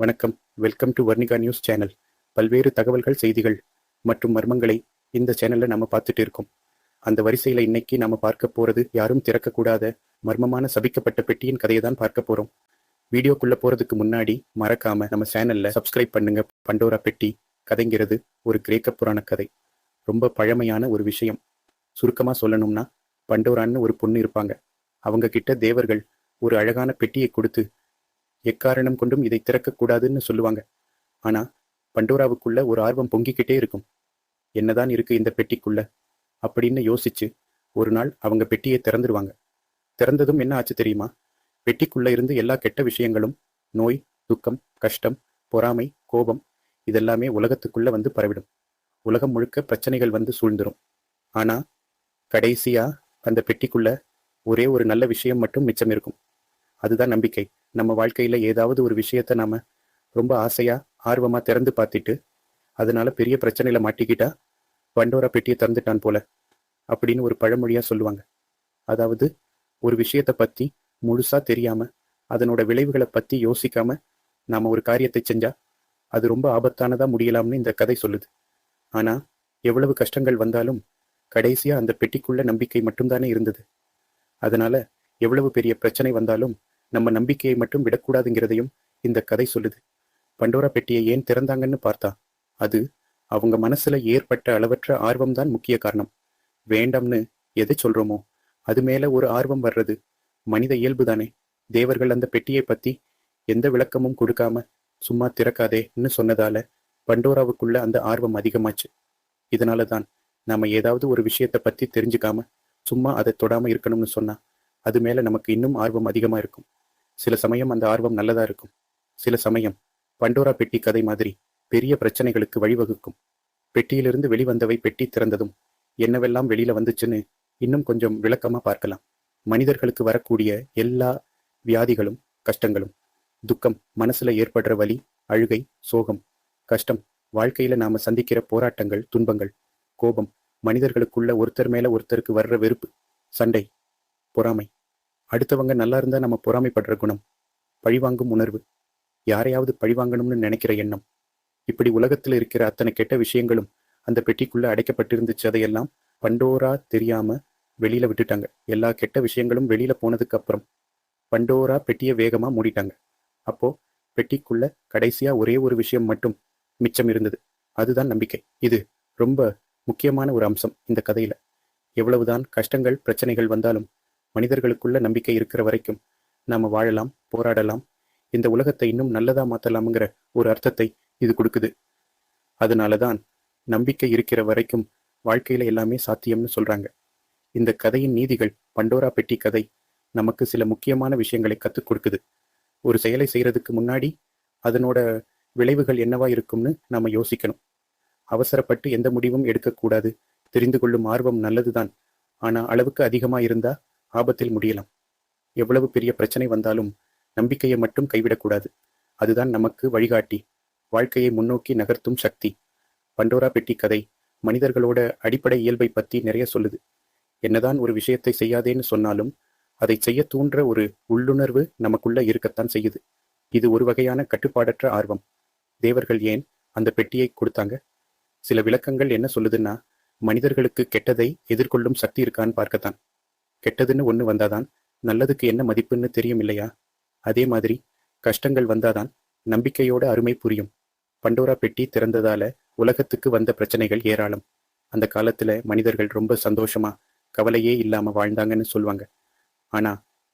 வணக்கம். Welcome to Varnika news channel பல்வேறு தகவல்கள் செய்திகள் மற்றும் மர்மங்களை இந்த சேனல்ல நம்ம பார்த்துட்டு இருக்கோம். அந்த வரிசையில இன்னைக்கு நம்ம பார்க்க போறது யாரும் திறக்கக்கூடாத மர்மமான சபிக்கப்பட்ட பெட்டியின் கதையை தான் பார்க்க போறோம். வீடியோக்குள்ள போறதுக்கு முன்னாடி மறக்காம நம்ம சேனல்ல சப்ஸ்கிரைப் பண்ணுங்க. பண்டோரா பெட்டி கதைங்கிறது ஒரு கிரேக்க புராண கதை. ரொம்ப பழமையான ஒரு விஷயம். சுருக்கமா சொல்லணும்னா பண்டோரான்னு ஒரு பொண்ணு இருப்பாங்க. அவங்க கிட்ட தேவர்கள் ஒரு அழகான பெட்டியை கொடுத்து எக்காரணம் கொண்டும் இதை திறக்கக்கூடாதுன்னு சொல்லுவாங்க. ஆனா பண்டோராவுக்குள்ள ஒரு ஆர்வம் பொங்கிக்கிட்டே இருக்கும். என்னதான் இருக்கு இந்த பெட்டிக்குள்ள? அப்படின்னு யோசிச்சு ஒரு நாள் அவங்க பெட்டியை திறந்துருவாங்க. திறந்ததும் என்ன ஆச்சு தெரியுமா? பெட்டிக்குள்ள இருந்து எல்லா கெட்ட விஷயங்களும் நோய் துக்கம் கஷ்டம் பொறாமை கோபம் இதெல்லாமே உலகத்துக்குள்ள வந்து பரவிடும். உலகம் முழுக்க பிரச்சனைகள் வந்து சூழ்ந்துரும். ஆனா கடைசியா அந்த பெட்டிக்குள்ள ஒரே ஒரு நல்ல விஷயம் மட்டும் மிச்சம் இருக்கும். அதுதான் நம்பிக்கை. நம்ம வாழ்க்கையில் ஏதாவது ஒரு விஷயத்த நாம் ரொம்ப ஆசையாக ஆர்வமாக திறந்து பார்த்துட்டு அதனால பெரிய பிரச்சனையில மாட்டிக்கிட்டா பண்டோரா பெட்டியை திறந்துட்டான் போல அப்படின்னு ஒரு பழமொழியாக சொல்லுவாங்க. அதாவது ஒரு விஷயத்த பற்றி முழுசாக தெரியாமல் அதனோட விளைவுகளை பற்றி யோசிக்காம நாம் ஒரு காரியத்தை செஞ்சால் அது ரொம்ப ஆபத்தானதாக முடியலாம்னு இந்த கதை சொல்லுது. ஆனால் எவ்வளவு கஷ்டங்கள் வந்தாலும் கடைசியாக அந்த பெட்டிக்குள்ள நம்பிக்கை மட்டும்தானே இருந்தது. அதனால எவ்வளவு பெரிய பிரச்சனை வந்தாலும் நம்ம நம்பிக்கையை மட்டும் விடக்கூடாதுங்கிறதையும் இந்த கதை சொல்லுது. பண்டோரா பெட்டியை ஏன் திறந்தாங்கன்னு பார்த்தா அது அவங்க மனசுல ஏற்பட்ட அளவற்ற ஆர்வம்தான் முக்கிய காரணம். வேண்டாம்னு எதை சொல்றோமோ அது மேல ஒரு ஆர்வம் வர்றது மனித இயல்பு தானே. தேவர்கள் அந்த பெட்டியை பத்தி எந்த விளக்கமும் கொடுக்காம சும்மா திறக்காதேன்னு சொன்னதால பண்டோராவுக்குள்ள அந்த ஆர்வம் அதிகமாச்சு. இதனால தான் நாம ஏதாவது ஒரு விஷயத்தை பத்தி தெரிஞ்சுக்காம சும்மா அதை தொடாம இருக்கணும்னு சொன்னா அது மேல நமக்கு இன்னும் ஆர்வம் அதிகமா இருக்கும். சில சமயம் அந்த ஆர்வம் நல்லதா இருக்கும். சில சமயம் பண்டோரா பெட்டி கதை மாதிரி பெரிய பிரச்சனைகளுக்கு வழிவகுக்கும். பெட்டியிலிருந்து வெளிவந்தவை பெட்டி திறந்ததும் என்னவெல்லாம் வெளியில வந்துச்சுன்னு இன்னும் கொஞ்சம் விளக்கமா பார்க்கலாம். மனிதர்களுக்கு வரக்கூடிய எல்லா வியாதிகளும் கஷ்டங்களும் துக்கம் மனசுல ஏற்படுற வலி அழுகை சோகம் கஷ்டம் வாழ்க்கையில நாம சந்திக்கிற போராட்டங்கள் துன்பங்கள் கோபம் மனிதர்களுக்குள்ள ஒருத்தர் மேல ஒருத்தருக்கு வர்ற வெறுப்பு சண்டை பொறாமை அடுத்தவங்க நல்லா இருந்தா நம்ம பொறாமைப்படுற குணம். பழிவாங்கும் உணர்வு. யாரையாவது பழிவாங்கணும்னு நினைக்கிற எண்ணம். இப்படி உலகத்தில் இருக்கிற அத்தனை கெட்ட விஷயங்களும் அந்த பெட்டிக்குள்ள அடைக்கப்பட்டிருந்துச்சு. அதையெல்லாம் பண்டோரா தெரியாம வெளியில விட்டுட்டாங்க. எல்லா கெட்ட விஷயங்களும் வெளியில போனதுக்கு அப்புறம் பண்டோரா பெட்டியை வேகமா மூடிட்டாங்க. அப்போ பெட்டிக்குள்ள கடைசியா ஒரே ஒரு விஷயம் மட்டும் மிச்சம் இருந்தது. அதுதான் நம்பிக்கை. இது ரொம்ப முக்கியமான ஒரு அம்சம் இந்த கதையில. எவ்வளவுதான் கஷ்டங்கள் பிரச்சனைகள் வந்தாலும் மனிதர்களுக்குள்ள நம்பிக்கை இருக்கிற வரைக்கும் நாம வாழலாம் போராடலாம். இந்த உலகத்தை இன்னும் நல்லதா மாத்தலாம்ங்கிற ஒரு அர்த்தத்தை இது கொடுக்குது. அதனாலதான் நம்பிக்கை இருக்கிற வரைக்கும் வாழ்க்கையில எல்லாமே சாத்தியம்னு சொல்றாங்க. இந்த கதையின் நீதிகள் பண்டோரா பெட்டி கதை நமக்கு சில முக்கியமான விஷயங்களை கத்துக் கொடுக்குது. ஒரு செயலை செய்யறதுக்கு முன்னாடி அதனோட விளைவுகள் என்னவா இருக்கும்னு நாம யோசிக்கணும். அவசரப்பட்டு எந்த முடிவும் எடுக்கக்கூடாது. தெரிந்து கொள்ளும் ஆர்வம் நல்லதுதான். ஆனா அளவுக்கு அதிகமா இருந்தா ஆபத்தில் முடியலாம். எவ்வளவு பெரிய பிரச்சனை வந்தாலும் நம்பிக்கையை மட்டும் கைவிடக்கூடாது. அதுதான் நமக்கு வழிகாட்டி. வாழ்க்கையை முன்னோக்கி நகர்த்தும் சக்தி. பண்டோரா பெட்டி கதை மனிதர்களோட அடிப்படை இயல்பை பத்தி நிறைய சொல்லுது. என்னதான் ஒரு விஷயத்தை செய்யாதேன்னு சொன்னாலும் அதை செய்ய தூண்டுற ஒரு உள்ளுணர்வு நமக்குள்ள இருக்கத்தான் செய்யுது. இது ஒரு வகையான கட்டுப்பாடற்ற ஆர்வம். தேவர்கள் ஏன் அந்த பெட்டியை கொடுத்தாங்க? சில விளக்கங்கள் என்ன சொல்லுதுன்னா மனிதர்களுக்கு கெட்டதை எதிர்கொள்ளும் சக்தி இருக்கான்னு பார்க்கத்தான். கெட்டதுன்னு ஒண்ணு வந்தாதான் நல்லதுக்கு என்ன மதிப்புன்னு தெரியும் இல்லையா அதே மாதிரி கஷ்டங்கள் வந்தாதான் நம்பிக்கையோட அருமை புரியும். பண்டோரா பெட்டி திறந்ததால உலகத்துக்கு வந்த பிரச்சனைகள் ஏராளம். அந்த காலத்துல மனிதர்கள் ரொம்ப சந்தோஷமா கவலையே இல்லாம வாழ்ந்தாங்கன்னு சொல்லுவாங்க ஆனா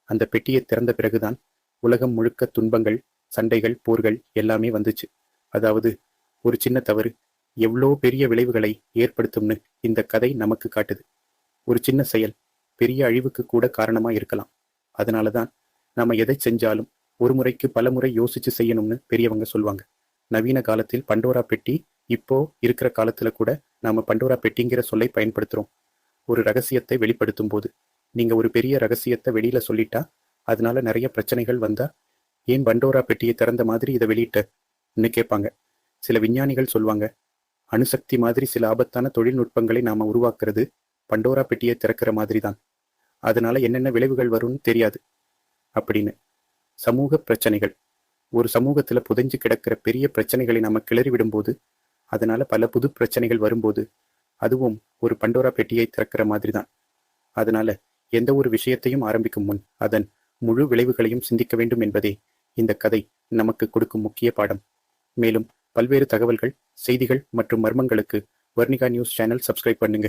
அந்த பெட்டியை திறந்த பிறகுதான் உலகம் முழுக்க துன்பங்கள் சண்டைகள் போர்கள் எல்லாமே வந்துச்சு. அதாவது ஒரு சின்ன தவறு எவ்வளோ பெரிய விளைவுகளை ஏற்படுத்தும்னு இந்த கதை நமக்கு காட்டுது. ஒரு சின்ன செயல் பெரிய அழிவுக்கு கூட காரணமா இருக்கலாம். அதனால தான் நம்ம எதை செஞ்சாலும் ஒரு முறைக்கு பல முறை யோசிச்சு செய்யணும்னு பெரியவங்க சொல்லுவாங்க நவீன காலத்தில் பண்டோரா பெட்டி இப்போ இருக்கிற காலத்துல கூட நாம பண்டோரா பெட்டிங்கிற சொல்லை பயன்படுத்துறோம். ஒரு ரகசியத்தை வெளிப்படுத்தும் போது. நீங்க ஒரு பெரிய ரகசியத்தை வெளியில சொல்லிட்டா அதனால நிறைய பிரச்சனைகள் வந்தா ஏன் பண்டோரா பெட்டியை திறந்த மாதிரி இதை வெளியிட்டன்னு கேட்பாங்க. சில விஞ்ஞானிகள் சொல்லுவாங்க அணுசக்தி மாதிரி சில ஆபத்தான தொழில்நுட்பங்களை நாம உருவாக்குறது பண்டோரா பெட்டியை திறக்கிற மாதிரி தான் அதனால என்னென்ன விளைவுகள் வரும்னு தெரியாது. அப்படின்னு. சமூக பிரச்சனைகள். ஒரு சமூகத்துல புதைஞ்சு கிடக்கிற பெரிய பிரச்சனைகளை நம்ம கிளறி விடும்போது அதனால பல புது பிரச்சனைகள் வரும்போது அதுவும் ஒரு பண்டோரா பெட்டியை திறக்கிற மாதிரி தான் அதனால எந்த ஒரு விஷயத்தையும் ஆரம்பிக்கும் முன் அதன் முழு விளைவுகளையும் சிந்திக்க வேண்டும் என்பதே இந்த கதை நமக்கு கொடுக்கும் முக்கிய பாடம். மேலும் பல்வேறு தகவல்கள் செய்திகள் மற்றும் மர்மங்களுக்கு வர்ணிகா நியூஸ் சேனல் சப்ஸ்கிரைப் பண்ணுங்க.